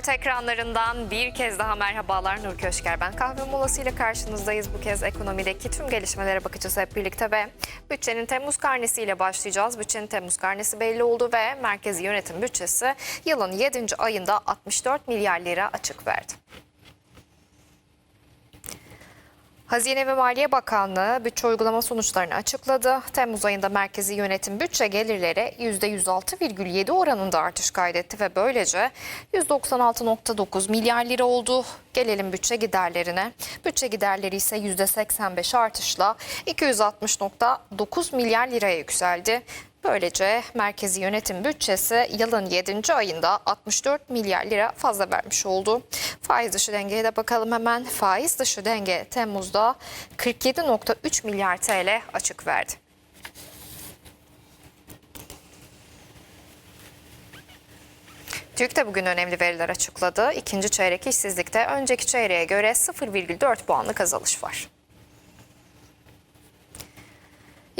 24 ekranlarından bir kez daha merhabalar Nur Köşker. Ben kahve molası ile karşınızdayız. Bu kez ekonomideki tüm gelişmelere bakacağız hep birlikte ve bütçenin Temmuz karnesiyle başlayacağız. Bütçenin Temmuz karnesi belli oldu ve Merkezi Yönetim Bütçesi yılın 7. ayında 64 milyar lira açık verdi. Hazine ve Maliye Bakanlığı bütçe uygulama sonuçlarını açıkladı. Temmuz ayında merkezi yönetim bütçe gelirleri %106,7 oranında artış kaydetti ve böylece 196,9 milyar lira oldu. Gelelim bütçe giderlerine. Bütçe giderleri ise %85 artışla 260,9 milyar liraya yükseldi. Böylece merkezi yönetim bütçesi yılın 7. ayında 64 milyar lira fazla vermiş oldu. Faiz dışı dengeye de bakalım hemen. Faiz dışı denge Temmuz'da 47.3 milyar TL açık verdi. TÜİK de bugün önemli veriler açıkladı. İkinci çeyrek işsizlikte önceki çeyreğe göre 0,4 puanlık azalış var.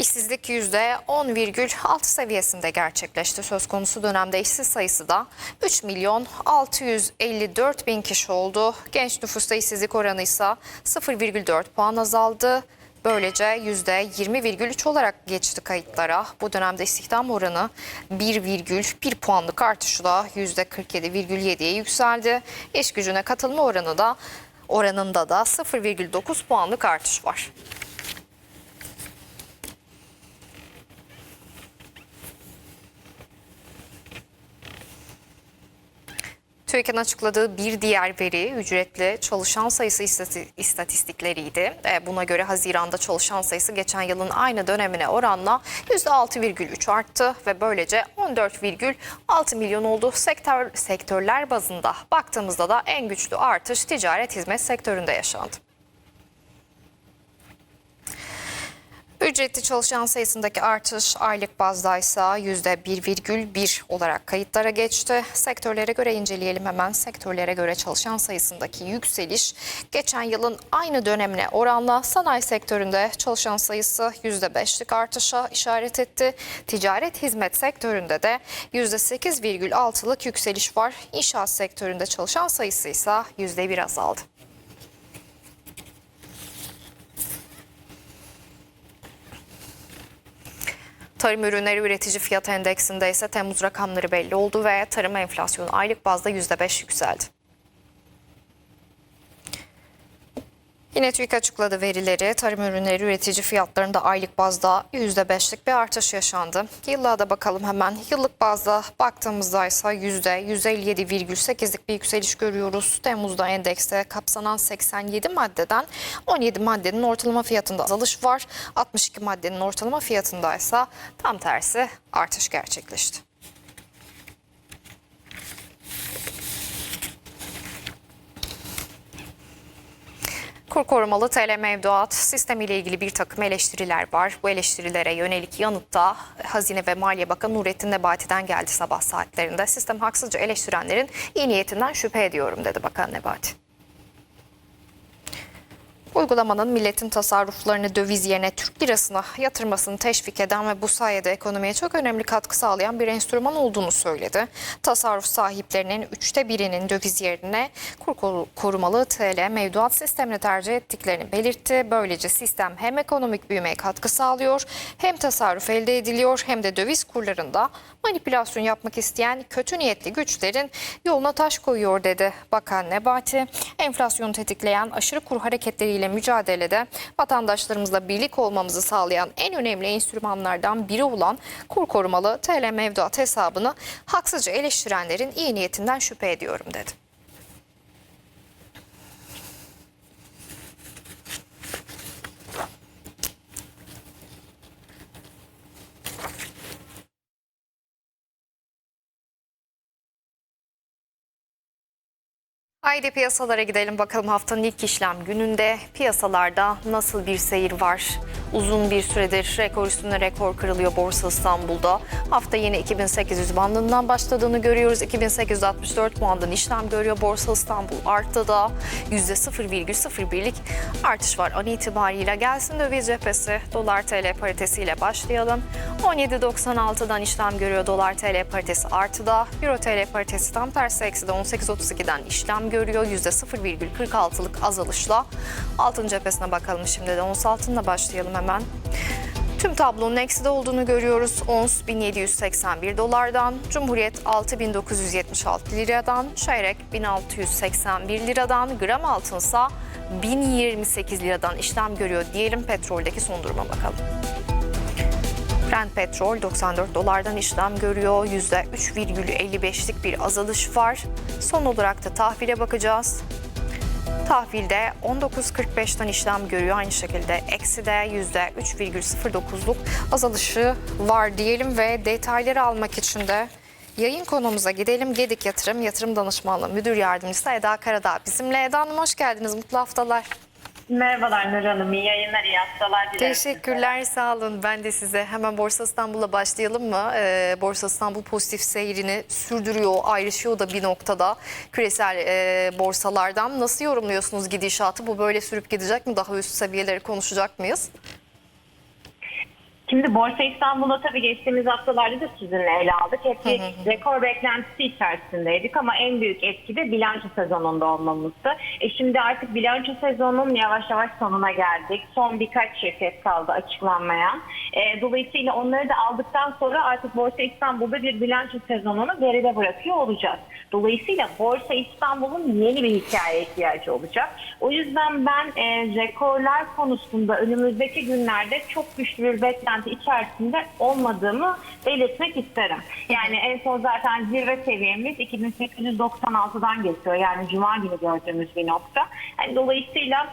İşsizlik %10,6 seviyesinde gerçekleşti. Söz konusu dönemde işsiz sayısı da 3 milyon 654 bin kişi oldu. Genç nüfusta işsizlik oranı ise 0,4 puan azaldı. Böylece %20,3 olarak geçti kayıtlara. Bu dönemde istihdam oranı 1,1 puanlık artışla %47,7'ye yükseldi. İş gücüne katılma oranı da oranında da 0,9 puanlık artış var. TÜİK'in açıkladığı bir diğer veri ücretli çalışan sayısı istati- istatistikleriydi. E, Buna göre Haziran'da çalışan sayısı geçen yılın aynı dönemine oranla %6,3 arttı ve böylece 14,6 milyon oldu. Sektör, sektörler bazında baktığımızda da en güçlü artış ticaret hizmet sektöründe yaşandı. Ücretli çalışan sayısındaki artış aylık bazda ise %1,1 olarak kayıtlara geçti. Sektörlere göre inceleyelim hemen. Sektörlere göre çalışan sayısındaki yükseliş geçen yılın aynı dönemine oranla sanayi sektöründe çalışan sayısı %5'lik artışa işaret etti. Ticaret hizmet sektöründe de %8,6'lık yükseliş var. İnşaat sektöründe çalışan sayısı ise %1 azaldı. Tarım ürünleri üretici fiyat endeksinde ise Temmuz rakamları belli oldu ve tarım enflasyonu aylık bazda %5 yükseldi. Yine TÜİK açıkladı verileri. Tarım ürünleri üretici fiyatlarında aylık bazda %5'lik bir artış yaşandı. Yıllığa da bakalım hemen. Yıllık bazda baktığımızda ise %157,8'lik bir yükseliş görüyoruz. Temmuz'da endekste kapsanan 87 maddeden 17 maddenin ortalama fiyatında azalış var. 62 maddenin ortalama fiyatında ise tam tersi artış gerçekleşti. Kur korumalı TL mevduat sistemiyle ilgili bir takım eleştiriler var. Bu eleştirilere yönelik yanıtta Hazine ve Maliye Bakanı Nurettin Nebati'den geldi sabah saatlerinde. Sistem haksızca eleştirenlerin iyi niyetinden şüphe ediyorum dedi Bakan Nebati. Uygulamanın milletin tasarruflarını döviz yerine Türk lirasına yatırmasını teşvik eden ve bu sayede ekonomiye çok önemli katkı sağlayan bir enstrüman olduğunu söyledi. Tasarruf sahiplerinin üçte birinin döviz yerine kur koru- korumalı TL mevduat sistemini tercih ettiklerini belirtti. Böylece sistem hem ekonomik büyümeye katkı sağlıyor hem tasarruf elde ediliyor hem de döviz kurlarında manipülasyon yapmak isteyen kötü niyetli güçlerin yoluna taş koyuyor dedi Bakan Nebati. Enflasyonu tetikleyen aşırı kur hareketleriyle mücadelede vatandaşlarımızla birlik olmamızı sağlayan en önemli enstrümanlardan biri olan kur korumalı TL mevduat hesabını haksızca eleştirenlerin iyi niyetinden şüphe ediyorum dedi. Haydi piyasalara gidelim bakalım haftanın ilk işlem gününde piyasalarda nasıl bir seyir var? Uzun bir süredir rekor üstüne rekor kırılıyor Borsa İstanbul'da. Hafta yine 2800 bandından başladığını görüyoruz. 2864 puandan işlem görüyor Borsa İstanbul. Arttı da %0,01'lik artış var an itibariyle. Gelsin döviz cephesi dolar TL paritesiyle başlayalım. 17.96'dan işlem görüyor dolar TL paritesi artıda. Euro TL paritesi tam tersi eksi de 18.32'den işlem görüyor. %0,46'lık azalışla. Altın cephesine bakalım şimdi de. Ons altınla başlayalım hemen. Tüm tablonun ekside olduğunu görüyoruz. Ons 1781 dolardan, Cumhuriyet 6976 liradan, çeyrek 1681 liradan, gram altınsa 1028 liradan işlem görüyor diyelim. Petroldeki son duruma bakalım. Brent petrol 94 dolardan işlem görüyor. %3,55'lik bir azalış var. Son olarak da tahvile bakacağız. Tahvilde 19.45'ten işlem görüyor. Aynı şekilde eksi de %3,09'luk azalışı var diyelim ve detayları almak için de yayın konumuza gidelim. Gedik Yatırım Yatırım Danışmanlığı Müdür Yardımcısı Eda Karadağ bizimle. Eda Hanım hoş geldiniz. Mutlu haftalar. Merhabalar Nur Hanım, iyi yayınlar, iyi haftalar dilerim. Teşekkürler, sağ olun. Ben de size hemen Borsa İstanbul'la başlayalım mı? Ee, Borsa İstanbul pozitif seyrini sürdürüyor, ayrışıyor da bir noktada küresel e, borsalardan. Nasıl yorumluyorsunuz gidişatı? Bu böyle sürüp gidecek mi? Daha üst seviyeleri konuşacak mıyız? Şimdi Borsa İstanbul'da tabii geçtiğimiz haftalarda da sizinle ele aldık. Hep bir rekor beklentisi içerisindeydik ama en büyük etki de bilanço sezonunda olmamızdı. E şimdi artık bilanço sezonunun yavaş yavaş sonuna geldik. Son birkaç şirket kaldı açıklanmayan. E, dolayısıyla onları da aldıktan sonra artık Borsa İstanbul'da bir bilanço sezonunu geride bırakıyor olacağız. Dolayısıyla Borsa İstanbul'un yeni bir hikaye ihtiyacı olacak. O yüzden ben e, rekorlar konusunda önümüzdeki günlerde çok güçlü bir beklenti içerisinde olmadığımı belirtmek isterim. Yani en son zaten zirve seviyemiz 2896'dan geçiyor. Yani cuma günü gördüğümüz bir nokta. Yani dolayısıyla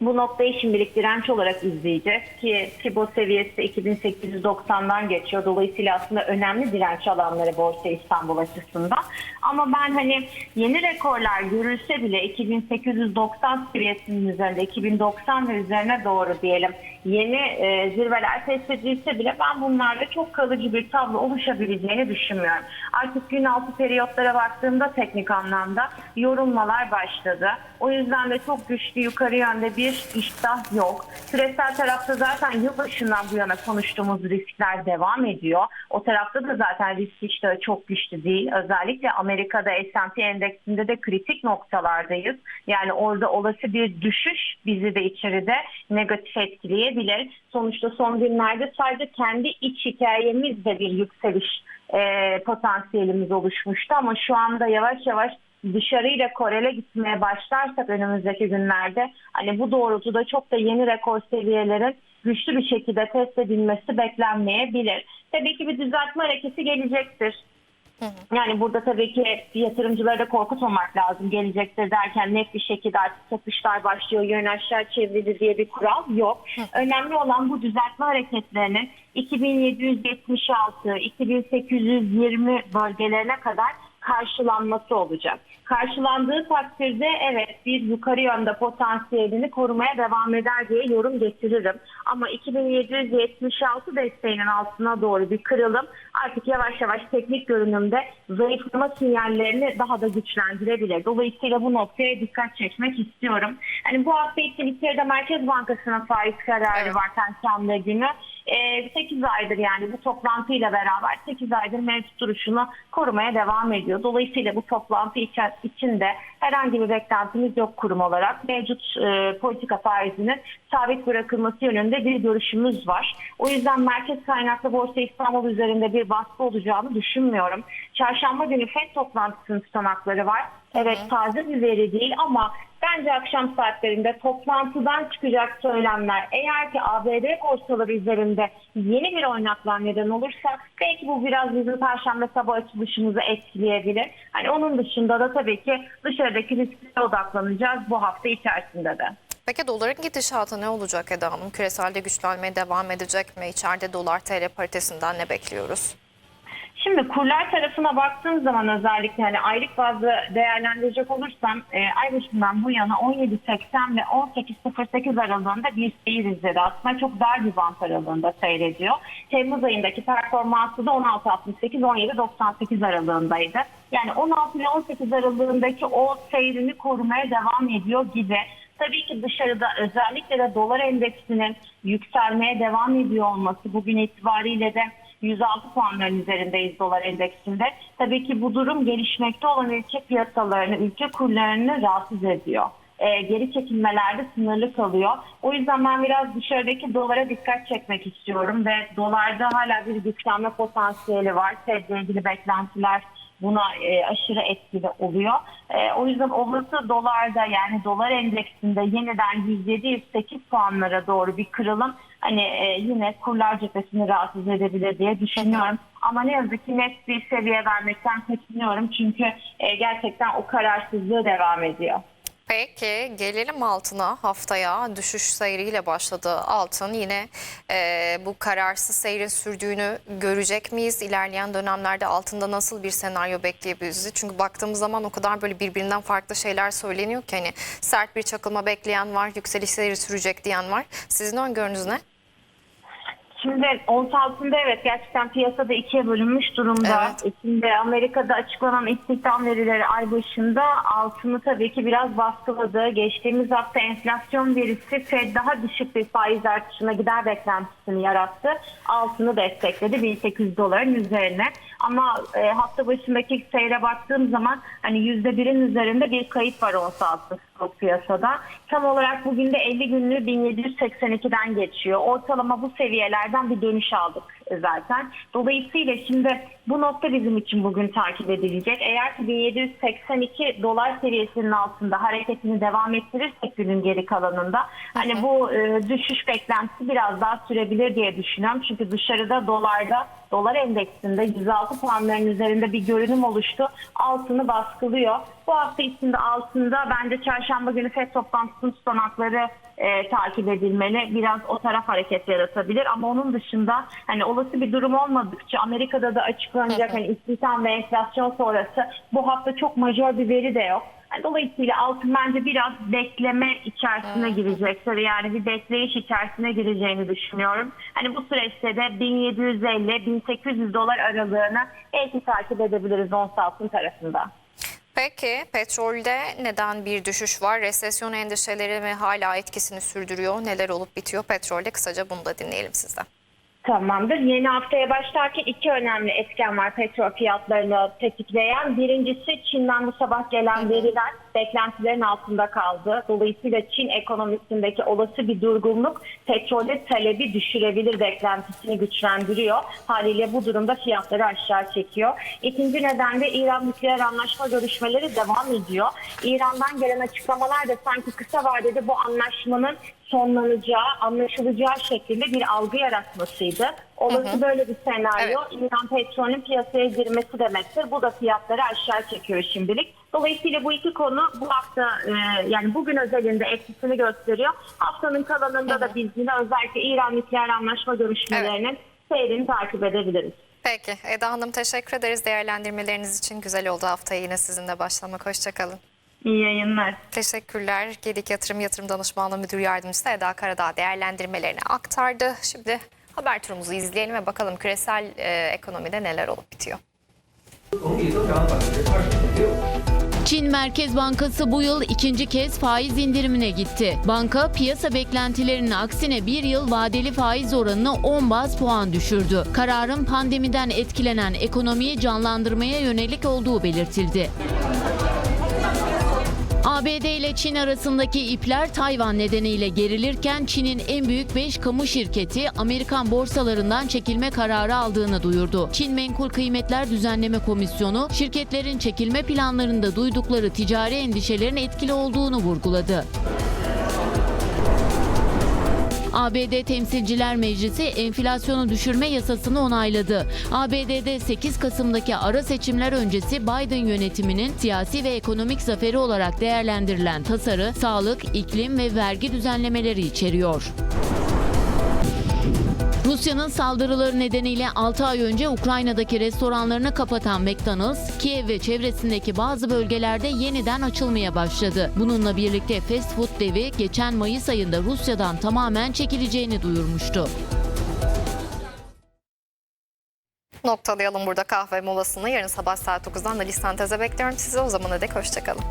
bu noktayı şimdilik direnç olarak izleyeceğiz ki Fibo seviyesi 2890'dan geçiyor. Dolayısıyla aslında önemli direnç alanları Borsa İstanbul açısından. Ama ben hani yeni rekorlar görülse bile 2890 seviyesinin üzerinde 2090 ve üzerine doğru diyelim yeni e, zirveler test edilse bile ben bunlarda çok kalıcı bir tablo oluşabileceğini düşünmüyorum. Artık gün altı periyotlara baktığımda teknik anlamda yorulmalar başladı. O yüzden de çok güçlü yukarı yönde bir iştah yok. Küresel tarafta zaten yılbaşından bu yana konuştuğumuz riskler devam ediyor. O tarafta da zaten risk iştahı çok güçlü değil. Özellikle Amerika'da S&P endeksinde de kritik noktalardayız. Yani orada olası bir düşüş bizi de içeride negatif etkileyebilir. Sonuçta son günlerde sadece kendi iç hikayemizde bir yükseliş e, potansiyelimiz oluşmuştu ama şu anda yavaş yavaş dışarıyla korele gitmeye başlarsak önümüzdeki günlerde hani bu doğrultuda çok da yeni rekor seviyelerin güçlü bir şekilde test edilmesi beklenmeyebilir. Tabii ki bir düzeltme hareketi gelecektir. Yani burada tabii ki yatırımcıları da korkutmamak lazım. Gelecektir derken net bir şekilde artık satışlar başlıyor, yön aşağı çevrilir diye bir kural yok. Önemli olan bu düzeltme hareketlerinin 2776, 2820 bölgelerine kadar karşılanması olacak. Karşılandığı takdirde evet bir yukarı yönde potansiyelini korumaya devam eder diye yorum getiririm. Ama 2776 desteğinin altına doğru bir kırılım artık yavaş yavaş teknik görünümde zayıflama sinyallerini daha da güçlendirebilir. Dolayısıyla bu noktaya dikkat çekmek istiyorum. Hani bu hafta için içeride Merkez Bankası'nın faiz kararı Evet. var Perşembe günü. 8 aydır yani bu toplantıyla beraber 8 aydır mevcut duruşunu korumaya devam ediyor. Dolayısıyla bu toplantı içinde herhangi bir beklentimiz yok kurum olarak. Mevcut e, politika faizinin sabit bırakılması yönünde bir görüşümüz var. O yüzden merkez kaynaklı Borsa İstanbul üzerinde bir baskı olacağını düşünmüyorum. Çarşamba günü FED toplantısının tutanakları var. Evet taze bir veri değil ama bence akşam saatlerinde toplantıdan çıkacak söylemler eğer ki ABD borsaları üzerinde yeni bir oynaklar neden olursa belki bu biraz bizim perşembe sabah açılışımızı etkileyebilir. Hani onun dışında da tabii ki dışarıdaki risklere odaklanacağız bu hafta içerisinde de. Peki doların gidişatı ne olacak Eda Hanım? Küreselde güçlenmeye devam edecek mi? İçeride dolar TL paritesinden ne bekliyoruz? Şimdi kurlar tarafına baktığım zaman özellikle hani aylık bazı değerlendirecek olursam e, ay başından bu yana 17.80 ve 18.08 aralığında bir seyir izledi. Aslında çok dar bir bant aralığında seyrediyor. Temmuz ayındaki performansı da 16.68-17.98 aralığındaydı. Yani 16 ile 18 aralığındaki o seyrini korumaya devam ediyor gibi. Tabii ki dışarıda özellikle de dolar endeksinin yükselmeye devam ediyor olması bugün itibariyle de 106 puanların üzerindeyiz dolar endeksinde. Tabii ki bu durum gelişmekte olan ülke piyasalarını, ülke kurlarını rahatsız ediyor. Ee, geri çekilmelerde sınırlı kalıyor. O yüzden ben biraz dışarıdaki dolara dikkat çekmek istiyorum ve dolarda hala bir güçlenme potansiyeli var. Fed'le ilgili beklentiler buna e, aşırı etkili oluyor. E, o yüzden olası dolarda yani dolar endeksinde yeniden 107-108 puanlara doğru bir kırılım hani e, yine kurlar cephesini rahatsız edebilir diye düşünüyorum. Ama ne yazık ki net bir seviye vermekten kaçınıyorum çünkü e, gerçekten o kararsızlığı devam ediyor. Peki gelelim altına haftaya düşüş seyriyle başladı altın yine e, bu kararsız seyrin sürdüğünü görecek miyiz? İlerleyen dönemlerde altında nasıl bir senaryo bekleyebiliriz? Çünkü baktığımız zaman o kadar böyle birbirinden farklı şeyler söyleniyor ki hani sert bir çakılma bekleyen var, yükseliş seyri sürecek diyen var. Sizin öngörünüz ne? Şimdi ons altında evet gerçekten piyasada ikiye bölünmüş durumda. Evet. Şimdi Amerika'da açıklanan istihdam verileri ay başında altını tabii ki biraz baskıladı. Geçtiğimiz hafta enflasyon verisi Fed daha düşük bir faiz artışına gider beklentisini yarattı. Altını destekledi 1800 doların üzerine. Ama e, hafta başındaki seyre baktığım zaman hani %1'in üzerinde bir kayıp var ons altı stok piyasada. Tam olarak bugün de 50 günlüğü 1782'den geçiyor. Ortalama bu seviyelerden bir dönüş aldık zaten. Dolayısıyla şimdi bu nokta bizim için bugün takip edilecek. Eğer ki 1782 dolar seviyesinin altında hareketini devam ettirirsek günün geri kalanında hani bu e, düşüş beklentisi biraz daha sürebilir diye düşünüyorum. Çünkü dışarıda dolarda dolar endeksinde 106 puanların üzerinde bir görünüm oluştu. Altını baskılıyor. Bu hafta içinde altında bence çarşamba günü FED toplantısının tutanakları e, takip edilmeli. Biraz o taraf hareket yaratabilir ama onun dışında hani olası bir durum olmadıkça Amerika'da da açıklanacak hani istihdam ve enflasyon sonrası bu hafta çok majör bir veri de yok. Yani dolayısıyla altın bence biraz bekleme içerisine girecektir. Yani bir bekleyiş içerisine gireceğini düşünüyorum. Hani bu süreçte de 1750-1800 dolar aralığını belki takip edebiliriz ons altın tarafında. Peki petrolde neden bir düşüş var? Resesyon endişeleri mi hala etkisini sürdürüyor? Neler olup bitiyor petrolde? Kısaca bunu da dinleyelim sizden. Tamamdır. Yeni haftaya başlarken iki önemli etken var petrol fiyatlarını tetikleyen. Birincisi Çin'den bu sabah gelen veriler beklentilerin altında kaldı. Dolayısıyla Çin ekonomisindeki olası bir durgunluk petrolde talebi düşürebilir beklentisini güçlendiriyor. Haliyle bu durumda fiyatları aşağı çekiyor. İkinci neden de İran nükleer anlaşma görüşmeleri devam ediyor. İran'dan gelen açıklamalar da sanki kısa vadede bu anlaşmanın sonlanacağı, anlaşılacağı şeklinde bir algı yaratmasıydı. Olası böyle bir senaryo İran petrolün piyasaya girmesi demektir. Bu da fiyatları aşağı çekiyor şimdilik. Dolayısıyla bu iki konu bu hafta e, yani bugün özelinde etkisini gösteriyor. Haftanın kalanında da biz yine özellikle İran nükleer anlaşma görüşmelerinin seyrini takip edebiliriz. Peki Eda Hanım teşekkür ederiz değerlendirmeleriniz için. Güzel oldu haftaya yine sizinle başlamak. Hoşçakalın. İyi yayınlar. Teşekkürler. Gedik Yatırım Yatırım Danışmanlığı Müdür Yardımcısı Eda Karadağ değerlendirmelerini aktardı. Şimdi haber turumuzu izleyelim ve bakalım küresel e, ekonomide neler olup bitiyor. Çin Merkez Bankası bu yıl ikinci kez faiz indirimine gitti. Banka piyasa beklentilerinin aksine bir yıl vadeli faiz oranını 10 baz puan düşürdü. Kararın pandemiden etkilenen ekonomiyi canlandırmaya yönelik olduğu belirtildi. ABD ile Çin arasındaki ipler Tayvan nedeniyle gerilirken Çin'in en büyük 5 kamu şirketi Amerikan borsalarından çekilme kararı aldığını duyurdu. Çin Menkul Kıymetler Düzenleme Komisyonu şirketlerin çekilme planlarında duydukları ticari endişelerin etkili olduğunu vurguladı. ABD Temsilciler Meclisi enflasyonu düşürme yasasını onayladı. ABD'de 8 Kasım'daki ara seçimler öncesi Biden yönetiminin siyasi ve ekonomik zaferi olarak değerlendirilen tasarı sağlık, iklim ve vergi düzenlemeleri içeriyor. Rusya'nın saldırıları nedeniyle 6 ay önce Ukrayna'daki restoranlarını kapatan McDonald's, Kiev ve çevresindeki bazı bölgelerde yeniden açılmaya başladı. Bununla birlikte fast food devi geçen Mayıs ayında Rusya'dan tamamen çekileceğini duyurmuştu. Noktalayalım burada kahve molasını. Yarın sabah saat 9'dan da listanteze bekliyorum sizi. O zamana dek hoşçakalın.